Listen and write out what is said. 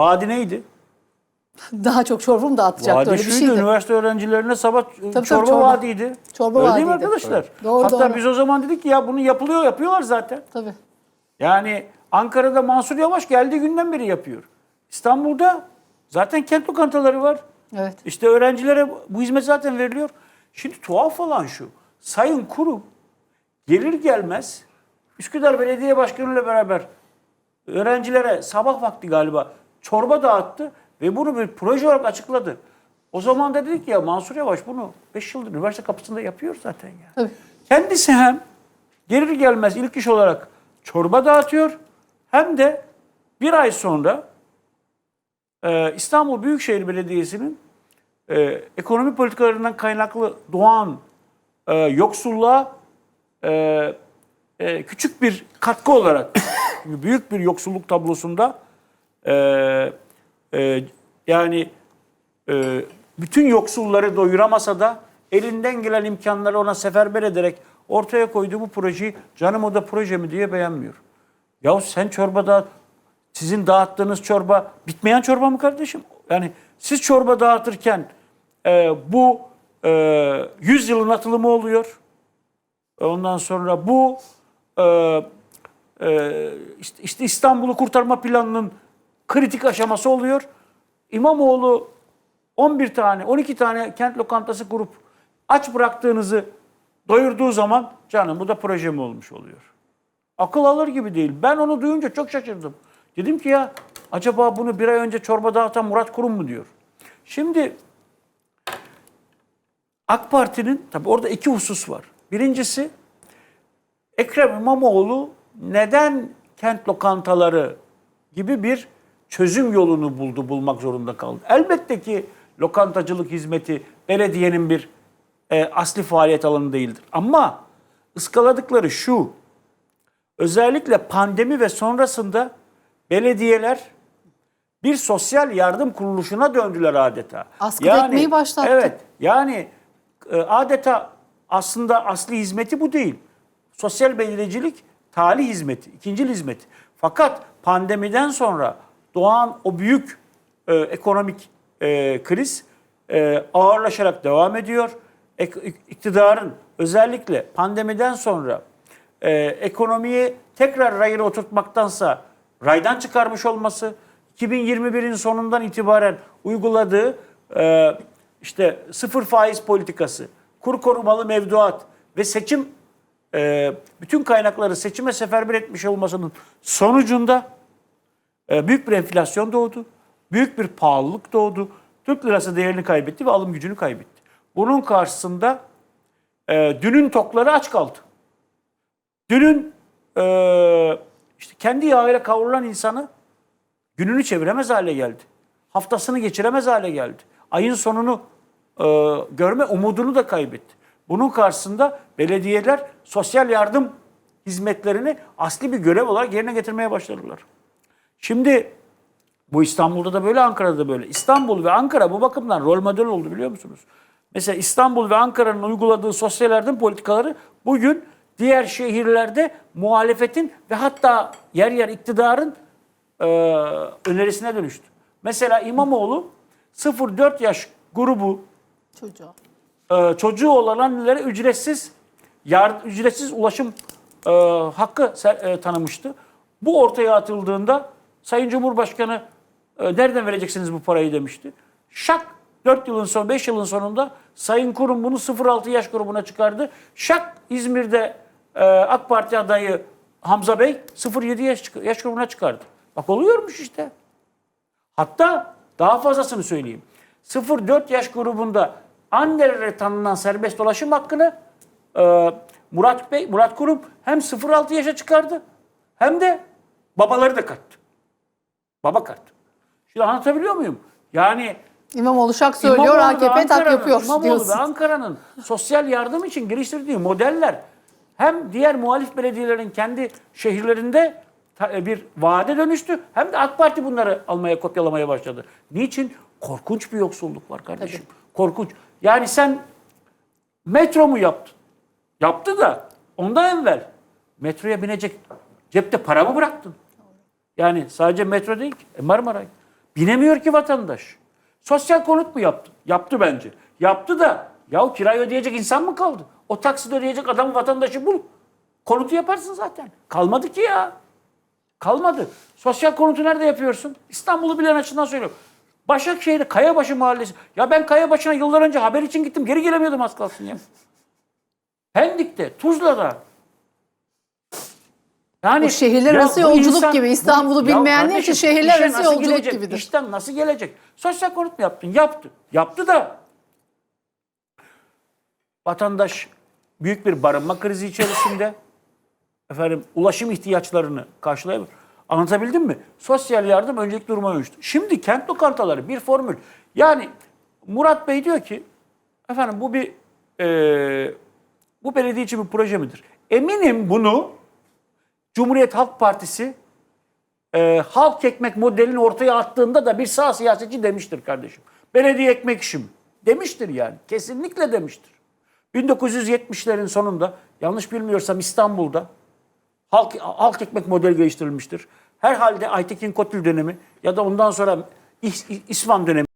Vaadi neydi? Daha çok çorba mı dağıtacaktı Vaadi öyle bir şuydu, şeydi. üniversite öğrencilerine sabah tabii, çorba, çorba. vaadiydi. Çorba Öyle değil mi arkadaşlar? Doğru, Hatta doğru. biz o zaman dedik ki ya bunu yapılıyor, yapıyorlar zaten. Tabii. Yani Ankara'da Mansur Yavaş geldiği günden beri yapıyor. İstanbul'da zaten kent lokantaları var. Evet. İşte öğrencilere bu hizmet zaten veriliyor. Şimdi tuhaf olan şu. Sayın Kurum gelir gelmez Üsküdar Belediye Başkanı ile beraber öğrencilere sabah vakti galiba çorba dağıttı ve bunu bir proje olarak açıkladı. O zaman da dedik ya Mansur Yavaş bunu 5 yıldır üniversite kapısında yapıyor zaten ya. Tabii. Kendisi hem gelir gelmez ilk iş olarak çorba dağıtıyor hem de bir ay sonra e, İstanbul Büyükşehir Belediyesi'nin e, ekonomi politikalarından kaynaklı doğan e, yoksulluğa e, e, küçük bir katkı olarak büyük bir yoksulluk tablosunda e, e, yani e, bütün yoksulları doyuramasa da elinden gelen imkanları ona seferber ederek ortaya koyduğu bu projeyi canım o da proje mi diye beğenmiyor. Ya sen çorba dağıt, sizin dağıttığınız çorba bitmeyen çorba mı kardeşim? Yani siz çorba dağıtırken e, bu e, 100 yılın atılımı oluyor. Ondan sonra bu e, e, işte, işte İstanbul'u kurtarma planının kritik aşaması oluyor. İmamoğlu 11 tane, 12 tane kent lokantası kurup aç bıraktığınızı doyurduğu zaman canım bu da proje mi olmuş oluyor. Akıl alır gibi değil. Ben onu duyunca çok şaşırdım. Dedim ki ya acaba bunu bir ay önce çorba dağıtan Murat Kurum mu diyor. Şimdi AK Parti'nin tabi orada iki husus var. Birincisi Ekrem İmamoğlu neden kent lokantaları gibi bir çözüm yolunu buldu, bulmak zorunda kaldı. Elbette ki lokantacılık hizmeti belediyenin bir e, asli faaliyet alanı değildir. Ama ıskaladıkları şu, özellikle pandemi ve sonrasında belediyeler bir sosyal yardım kuruluşuna döndüler adeta. Askıda ekmeği başlattı. Evet. Yani e, adeta aslında asli hizmeti bu değil. Sosyal belediyecilik tali hizmeti, ikincil hizmeti. Fakat pandemiden sonra doğan o büyük e, ekonomik e, kriz e, ağırlaşarak devam ediyor. Ek, iktidarın özellikle pandemiden sonra e, ekonomiyi tekrar rayına oturtmaktansa raydan çıkarmış olması, 2021'in sonundan itibaren uyguladığı e, işte sıfır faiz politikası, kur korumalı mevduat ve seçim e, bütün kaynakları seçime seferber etmiş olmasının sonucunda büyük bir enflasyon doğdu. Büyük bir pahalılık doğdu. Türk lirası değerini kaybetti ve alım gücünü kaybetti. Bunun karşısında e, dünün tokları aç kaldı. Dünün e, işte kendi yağıyla kavrulan insanı gününü çeviremez hale geldi. Haftasını geçiremez hale geldi. Ayın sonunu e, görme umudunu da kaybetti. Bunun karşısında belediyeler sosyal yardım hizmetlerini asli bir görev olarak yerine getirmeye başladılar. Şimdi bu İstanbul'da da böyle, Ankara'da da böyle. İstanbul ve Ankara bu bakımdan rol model oldu biliyor musunuz? Mesela İstanbul ve Ankara'nın uyguladığı sosyal yardım politikaları bugün diğer şehirlerde muhalefetin ve hatta yer yer iktidarın e, önerisine dönüştü. Mesela İmamoğlu 0-4 yaş grubu Çocuğa. e, çocuğu olan annelere ücretsiz yard, ücretsiz ulaşım e, hakkı ser- e, tanımıştı. Bu ortaya atıldığında Sayın Cumhurbaşkanı e, nereden vereceksiniz bu parayı demişti. Şak 4 yılın son 5 yılın sonunda Sayın Kurum bunu 0-6 yaş grubuna çıkardı. Şak İzmir'de e, AK Parti adayı Hamza Bey 0-7 yaş, yaş grubuna çıkardı. Bak oluyormuş işte. Hatta daha fazlasını söyleyeyim. 0-4 yaş grubunda annelere tanınan serbest dolaşım hakkını e, Murat Bey, Murat Kurum hem 0-6 yaşa çıkardı hem de babaları da kattı. Baba kattı. Şimdi anlatabiliyor muyum? Yani İmamoğlu şak söylüyor, İmamoğlu AKP tak yapıyor İmamoğlu diyorsun. ve Ankara'nın sosyal yardım için geliştirdiği modeller hem diğer muhalif belediyelerin kendi şehirlerinde ta- bir vaade dönüştü hem de AK Parti bunları almaya kopyalamaya başladı. Niçin? Korkunç bir yoksulluk var kardeşim. Korkunç. Yani sen metro mu yaptın? Yaptı da ondan evvel metroya binecek cepte para mı bıraktın? Yani sadece metro değil ki. E Marmaray. Binemiyor ki vatandaş. Sosyal konut mu yaptı? Yaptı bence. Yaptı da yahu kirayı ödeyecek insan mı kaldı? O taksit ödeyecek adam vatandaşı bul. Konutu yaparsın zaten. Kalmadı ki ya. Kalmadı. Sosyal konutu nerede yapıyorsun? İstanbul'u bilen açısından söylüyorum. Başakşehir'de Kayabaşı Mahallesi. Ya ben Kayabaşı'na yıllar önce haber için gittim. Geri gelemiyordum az kalsın ya. Pendik'te, Tuzla'da. Yani Bu şehirler ya arası yolculuk gibi. İstanbul'u bilmeyenler için şehirler arası yolculuk gelecek? gibidir. İşten nasıl gelecek? Sosyal konut mu yaptın? Yaptı. Yaptı da vatandaş büyük bir barınma krizi içerisinde efendim ulaşım ihtiyaçlarını karşılayamıyor. Anlatabildim mi? Sosyal yardım öncelik duruma dönüştü. Şimdi kent lokantaları bir formül. Yani Murat Bey diyor ki efendim bu bir eee, bu belediye için bir proje midir? Eminim bunu Cumhuriyet Halk Partisi eee, halk ekmek modelini ortaya attığında da bir sağ siyasetçi demiştir kardeşim. Belediye ekmek işim demiştir yani. Kesinlikle demiştir. 1970'lerin sonunda yanlış bilmiyorsam İstanbul'da halk, halk ekmek modeli geliştirilmiştir. Herhalde Aytekin Kotil dönemi ya da ondan sonra İs- dönemi